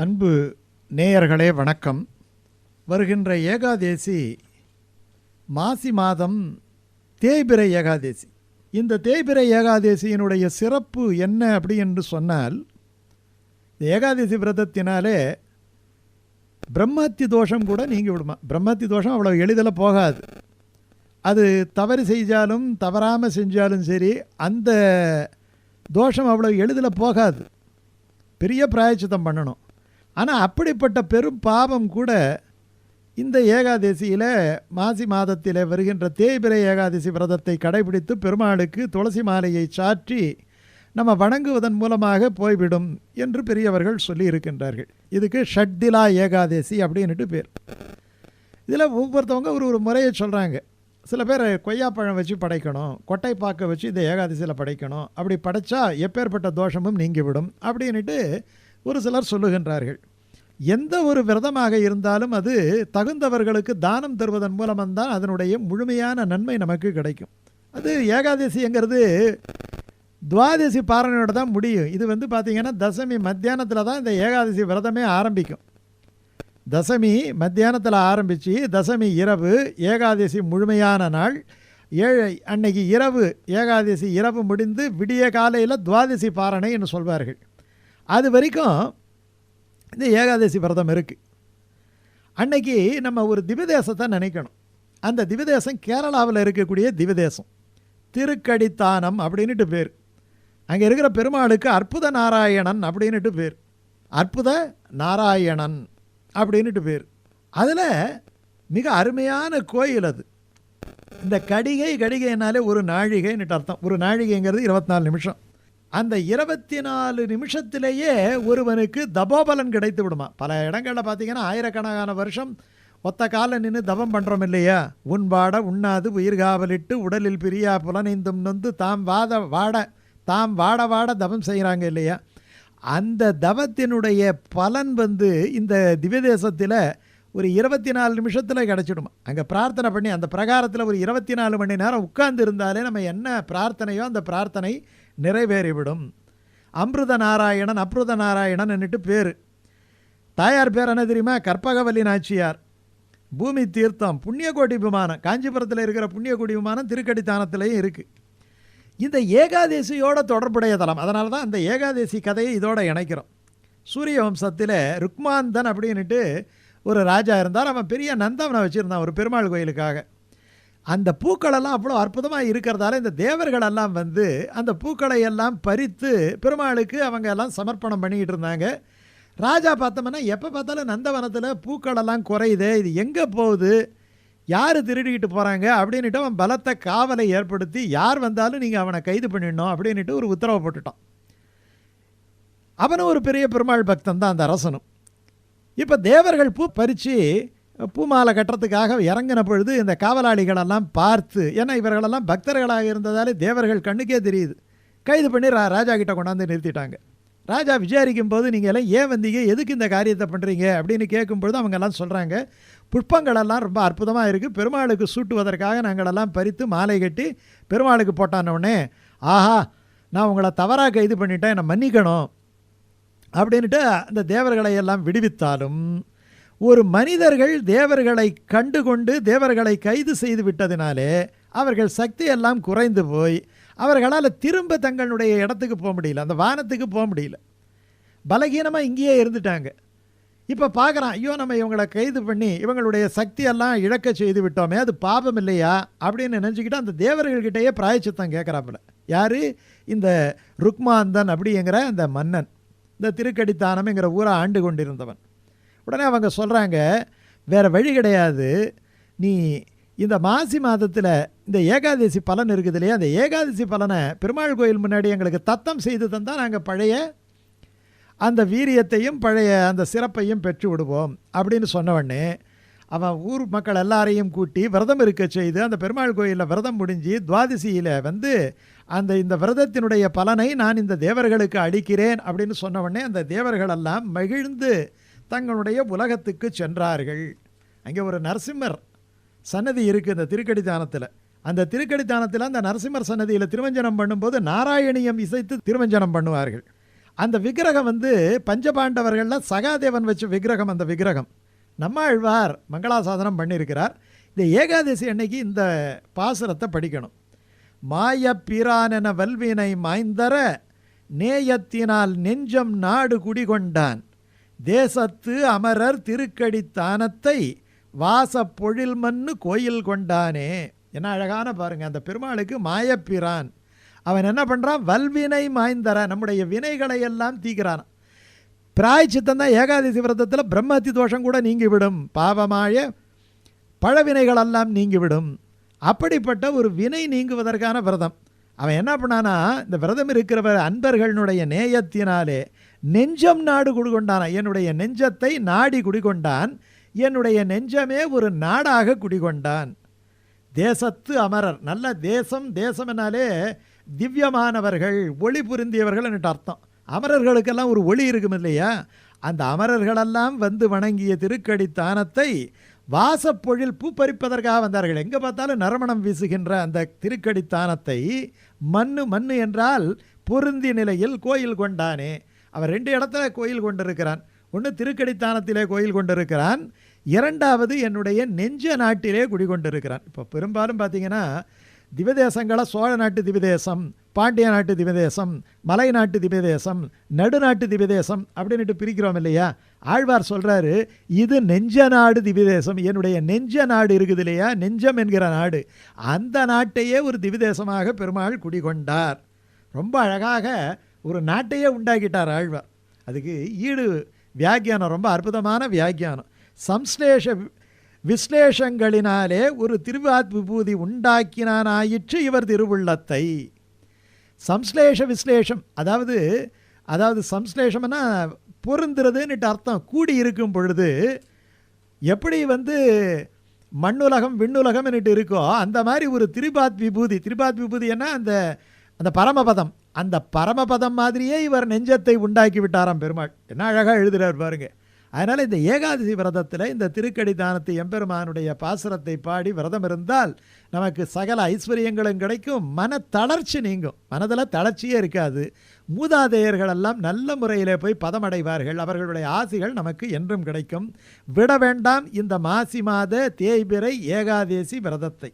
அன்பு நேயர்களே வணக்கம். வருகின்ற ஏகாதேசி மாசி மாதம் தேய்பிரை ஏகாதேசி. இந்த தேய்பிரை ஏகாதேசியினுடைய சிறப்பு என்ன அப்படி என்று சொன்னால் இந்த ஏகாதேசி விரதத்தினாலே பிரம்மத்தி தோஷம் கூட நீங்கி விடுமா? பிரம்மத்தி தோஷம் அவ்வளோ எளிதில் போகாது. அது தவறு செஞ்சாலும் தவறாமல் செஞ்சாலும் சரி அந்த தோஷம் அவ்வளோ எளிதில் போகாது. பெரிய பிராயச்சித்தம் பண்ணணும். ஆனால் அப்படிப்பட்ட பெரும் பாவம் கூட இந்த ஏகாதசியில் மாசி மாதத்தில் வருகின்ற தேய்பிரை ஏகாதசி விரதத்தை கடைபிடித்து பெருமாளுக்கு துளசி மாலையை சாற்றி நம்ம வணங்குவதன் மூலமாக போய்விடும் என்று பெரியவர்கள் சொல்லி இருக்கின்றார்கள். இதுக்கு ஷட்திலா ஏகாதசி அப்படின்னுட்டு பேர். இதில் ஒவ்வொருத்தவங்க ஒரு ஒரு முறையை சொல்கிறாங்க சில பேர் கொய்யாப்பழம் வச்சு படைக்கணும் கொட்டைப்பாக்க வச்சு இந்த ஏகாதசியில் படைக்கணும் அப்படி படைச்சா எப்பேற்பட்ட தோஷமும் நீங்கிவிடும் அப்படின்ட்டு ஒரு சிலர் சொல்லுகின்றார்கள். எந்த ஒரு விரதமாக இருந்தாலும் அது தகுந்தவர்களுக்கு தானம் தருவதன் மூலம்தான் அதனுடைய முழுமையான நன்மை நமக்கு கிடைக்கும். அது ஏகாதசிங்கிறது துவாதசி பாரணையோட தான் முடியும். இது வந்து பார்த்திங்கன்னா தசமி மத்தியானத்தில் தான் இந்த ஏகாதசி விரதமே ஆரம்பிக்கும். தசமி மத்தியானத்தில் ஆரம்பித்து தசமி இரவு ஏகாதசி முழுமையான நாள் ஏழை அன்னைக்கு இரவு ஏகாதசி இரவு முடிந்து விடிய காலையில் துவாதசி பாரணைன்னு சொல்வார்கள். அது வரைக்கும் இந்த ஏகாதசி விரதம் இருக்குது அன்னைக்கு நம்ம ஒரு திவதேசத்தை நினைக்கணும். அந்த திவதேசம் கேரளாவில் இருக்கக்கூடிய திவதேசம். திருக்கடித்தானம் அப்படின்ட்டு பேர். அங்கே இருக்கிற பெருமாளுக்கு அற்புத நாராயணன் அப்படின்ட்டு பேர். அற்புத நாராயணன் அப்படின்ட்டு பேர். அதில் மிக அருமையான கோயில் அது. இந்த கடிகை கடிகைனாலே ஒரு நாழிகைன்னுட்டு அர்த்தம். ஒரு நாழிகைங்கிறது இருபத்தி நாலு நிமிஷம். அந்த இருபத்தி நாலு நிமிஷத்திலேயே ஒருவனுக்கு தபோபலன் கிடைத்து விடுமா? பல இடங்களில் பார்த்தீங்கன்னா ஆயிரக்கணக்கான வருஷம் ஒத்த கால நின்று தவம் பண்ணுறோம் இல்லையா? உண்பாட உண்ணாது உயிர்காவலிட்டு உடலில் பிரியா புலனைந்தும் நொந்து தாம் வாத வாட தாம் வாட வாட தவம் செய்கிறாங்க இல்லையா? அந்த தவத்தினுடைய பலன் வந்து இந்த திவ்யதேசத்தில் ஒரு இருபத்தி நாலு நிமிஷத்தில் கிடச்சிடுமா? அங்கே பிரார்த்தனை பண்ணி அந்த பிரகாரத்தில் ஒரு இருபத்தி நாலு மணி நேரம் உட்கார்ந்து இருந்தாலே நம்ம என்ன பிரார்த்தனையோ அந்த பிரார்த்தனை நிறைவேறிவிடும். அம்ருத நாராயணன் அப்ருத நாராயணன் என்னட்டு பேர். தாயார் பேர் என்ன தெரியுமா? கற்பகவல்லி நாச்சியார். பூமி தீர்த்தம் புண்ணியகோடி விமானம். காஞ்சிபுரத்தில் இருக்கிற புண்ணியகோடி விமானம் திருக்கடித்தானத்திலையும் இருக்குது இந்த ஏகாதேசியோட தொடர்புடைய தலம். அதனால தான் அந்த ஏகாதேசி கதையை இதோட இணைக்கிறோம். சூரிய வம்சத்தில் ருக்மாந்தன் அப்படின்ட்டு ஒரு ராஜா இருந்தார். அவன் பெரிய நந்தவனை வச்சுருந்தான் ஒரு பெருமாள் கோயிலுக்காக. அந்த பூக்களெல்லாம் அவ்வளோ அற்புதமாக இருக்கிறதால இந்த தேவர்களெல்லாம் வந்து அந்த பூக்களை எல்லாம் பறித்து பெருமாளுக்கு அவங்க எல்லாம் சமர்ப்பணம் பண்ணிக்கிட்டு இருந்தாங்க. ராஜா பார்த்தோம்னா எப்போ பார்த்தாலும் நந்தவனத்தில் பூக்களெல்லாம் குறையுது இது எங்கே போகுது யார் திருடிக்கிட்டு போகிறாங்க அப்படின்ட்டு அவன் பலத்த காவலை ஏற்படுத்தி யார் வந்தாலும் நீங்கள் அவனை கைது பண்ணிடணும் அப்படின்ட்டு ஒரு உத்தரவை போட்டுட்டான். அவனும் ஒரு பெரிய பெருமாள் பக்தன் தான் அந்த அரசனும். இப்போ தேவர்கள் பூ பறித்து பூமாலை கட்டுறதுக்காக இறங்கின பொழுது இந்த காவலாளிகளெல்லாம் பார்த்து ஏன்னா இவர்களெல்லாம் பக்தர்களாக இருந்ததாலே தேவர்கள் கண்ணுக்கே தெரியுது. கைது பண்ணி ரா ராஜா கிட்ட கொண்டாந்து நிறுத்திட்டாங்க. ராஜா விசாரிக்கும் போது நீங்கள் எல்லாம் ஏன் வந்தீங்க? எதுக்கு இந்த காரியத்தை பண்ணுறீங்க அப்படின்னு கேட்கும்பொழுது அவங்கெல்லாம் சொல்கிறாங்க புஷ்பங்களெல்லாம் ரொம்ப அற்புதமாக இருக்குது பெருமாளுக்கு சூட்டுவதற்காக நாங்களெல்லாம் பறித்து மாலை கட்டி பெருமாளுக்கு போட்டானோடனே ஆஹா நான் உங்களை தவறாக கைது பண்ணிட்டேன். என்னை மன்னிக்கணும். அப்படின்ட்டு அந்த தேவர்களை எல்லாம் விடுவித்தாலும் ஒரு மனிதர்கள் தேவர்களை கண்டு கொண்டு தேவர்களை கைது செய்து விட்டதினாலே அவர்கள் சக்தியெல்லாம் குறைந்து போய் அவர்களால் திரும்ப தங்களுடைய இடத்துக்கு போக முடியல. அந்த வானத்துக்கு போக முடியல. பலகீனமாக இங்கேயே இருந்துட்டாங்க. இப்போ பார்க்குறான் ஐயோ நம்ம இவங்களை கைது பண்ணி இவங்களுடைய சக்தியெல்லாம் இழக்க செய்து விட்டோமே அது பாபம் இல்லையா? அப்படின்னு நினச்சிக்கிட்டு அந்த தேவர்கள்கிட்டயே பிராயச்சித்தம் கேட்குறாப்புல யார்? இந்த ருக்மாந்தன் அப்படிங்கிற அந்த மன்னன். இந்த திருக்கடித்தானம்ங்கிற ஊரை ஆண்டு கொண்டிருந்தவன். உடனே அவங்க சொல்கிறாங்க வேறு வழி கிடையாது. நீ இந்த மாசி மாதத்தில் இந்த ஏகாதசி பலன் இருக்குது இல்லையா? அந்த ஏகாதசி பலனை பெருமாள் கோயில் முன்னாடி எங்களுக்கு தத்தம் செய்து தந்தால் நாங்கள் பழைய அந்த வீரியத்தையும் பழைய அந்த சிறப்பையும் பெற்று விடுவோம். அப்படின்னு சொன்னவொடனே அவன் ஊர் மக்கள் எல்லாரையும் கூட்டி விரதம் இருக்க செய்து அந்த பெருமாள் கோயிலில் விரதம் முடிஞ்சு துவாதசியில் வந்து அந்த இந்த விரதத்தினுடைய பலனை நான் இந்த தேவர்களுக்கு அளிக்கிறேன் அப்படின்னு சொன்னவொடனே அந்த தேவர்களெல்லாம் மகிழ்ந்து தங்களுடைய உலகத்துக்கு சென்றார்கள். அங்கே ஒரு நரசிம்மர் சன்னதி இருக்குது இந்த திருக்கடித்தானத்தில் அந்த திருக்கடித்தானத்தில் அந்த நரசிம்மர் சன்னதியில் திருவஞ்சனம் பண்ணும்போது நாராயணியம் இசைத்து திருவஞ்சனம் பண்ணுவார்கள். அந்த விக்கிரகம் வந்து பஞ்சபாண்டவர்களில் சகாதேவன் வச்ச விக்கிரகம் அந்த விக்கிரகம். நம்மாழ்வார் மங்களாசாதனம் பண்ணியிருக்கிறார் இந்த ஏகாதசி அன்னைக்கு இந்த பாசுரத்தை படிக்கணும். மாயப்பிரானென வல்வினை மாய்ந்தர நேயத்தினால் நெஞ்சம் நாடு குடிகொண்டான். தேசத்து அமரர் திருக்கடித்தானத்தை வாசப் பொழில் மண்ணு கோயில் கொண்டானே. என்ன அழகான பாருங்க அந்த பெருமாளுக்கு மாயப்பிரான். அவன் என்ன பண்ணுறான் வல்வினை மாய்ந்தர நம்முடைய வினைகளை எல்லாம் தீக்கிறான் பிராய்ச்சித்தம் தான் ஏகாதசி விரதத்தில் பிரம்மத்தி தோஷம் கூட நீங்கிவிடும். பாவமாய பழவினைகளெல்லாம் நீங்கிவிடும். அப்படிப்பட்ட ஒரு வினை நீங்குவதற்கான விரதம். அவன் என்ன பண்ணானா இந்த விரதம் இருக்கிறவர் அன்பர்களுடைய நேயத்தினாலே நெஞ்சம் நாடு குடிகொண்டான். என்னுடைய நெஞ்சத்தை நாடி குடிகொண்டான். என்னுடைய நெஞ்சமே ஒரு நாடாக குடிகொண்டான். தேசத்து அமரர். நல்ல தேசம் தேசம்னாலே திவ்யமானவர்கள் ஒளி புரிந்தியவர்கள் என்று அர்த்தம். அமரர்களுக்கெல்லாம் ஒரு ஒளி இருக்கும் இல்லையா? அந்த அமரர்களெல்லாம் வந்து வணங்கிய திருக்கடித்தானத்தை வாசப்பொழில் பூ பறிப்பதற்காக வந்தார்கள். எங்கே பார்த்தாலும் நறுமணம் வீசுகின்ற அந்த திருக்கடித்தானத்தை மண்ணு மண்ணு என்றால் பொருந்திய நிலையில் கோயில் கொண்டானே. அவன் ரெண்டு இடத்துல கோயில் கொண்டிருக்கிறான். ஒன்று திருக்கடித்தானத்திலே கோயில் கொண்டிருக்கிறான். இரண்டாவது என்னுடைய நெஞ்ச நாட்டிலே குடிகொண்டிருக்கிறான் இப்போ பெரும்பாலும் பார்த்தீங்கன்னா திவதேசங்களை சோழ நாட்டு திவதேசம் பாண்டிய நாட்டு திவதேசம் மலை நாட்டு திவதேசம் நடுநாட்டு திவதேசம் அப்படின்னுட்டு பிரிக்கிறோம் இல்லையா? ஆழ்வார் சொல்கிறாரு இது நெஞ்ச நாடு திவிதேசம். என்னுடைய நெஞ்ச நாடு இருக்குது இல்லையா? நெஞ்சம் என்கிற நாடு. அந்த நாட்டையே ஒரு திவிதேசமாக பெருமாள் குடிகொண்டார். ரொம்ப அழகாக ஒரு நாட்டையே உண்டாக்கிட்டார் ஆழ்வார். அதுக்கு ஈடு வியாக்கியானம் ரொம்ப அற்புதமான வியாக்கியானம். சம்ஸ்லேஷ விஸ்லேஷங்களினாலே ஒரு திருவாத் விபூதி உண்டாக்கினானாயிற்று இவர் திருவுள்ளத்தை. சம்ஸ்லேஷ விஸ்லேஷம் அதாவது அதாவது சம்ஸ்லேஷம்னா பொருந்துறதுன்னுட்டு அர்த்தம். கூடி இருக்கும் பொழுது எப்படி வந்து மண்ணுலகம் விண்ணுலகம்னுட்டு இருக்கோ அந்த மாதிரி ஒரு திரிபாத் விபூதி திரிபாத் விபூதினா அந்த அந்த பரமபதம். அந்த பரமபதம் மாதிரியே இவர் நெஞ்சத்தை உண்டாக்கி விட்டாராம் பெருமாள். என்ன அழகாக எழுதுகிறார் பாருங்க. அதனால் இந்த ஏகாதசி விரதத்தில் இந்த திருக்கடி தானத்தை எம்பெருமானுடைய பாசுரத்தை பாடி விரதம் இருந்தால் நமக்கு சகல ஐஸ்வர்யங்களும் கிடைக்கும். மன தளர்ச்சி நீங்கும். மனதில் தளர்ச்சியே இருக்காது. மூதாதையர்கள் எல்லாம் நல்ல முறையிலே போய் பதமடைவார்கள். அவர்களுடைய ஆசிகள் நமக்கு என்றும் கிடைக்கும். விட வேண்டாம் இந்த மாசி மாத தேய்பிரை ஏகாதசி விரதத்தை.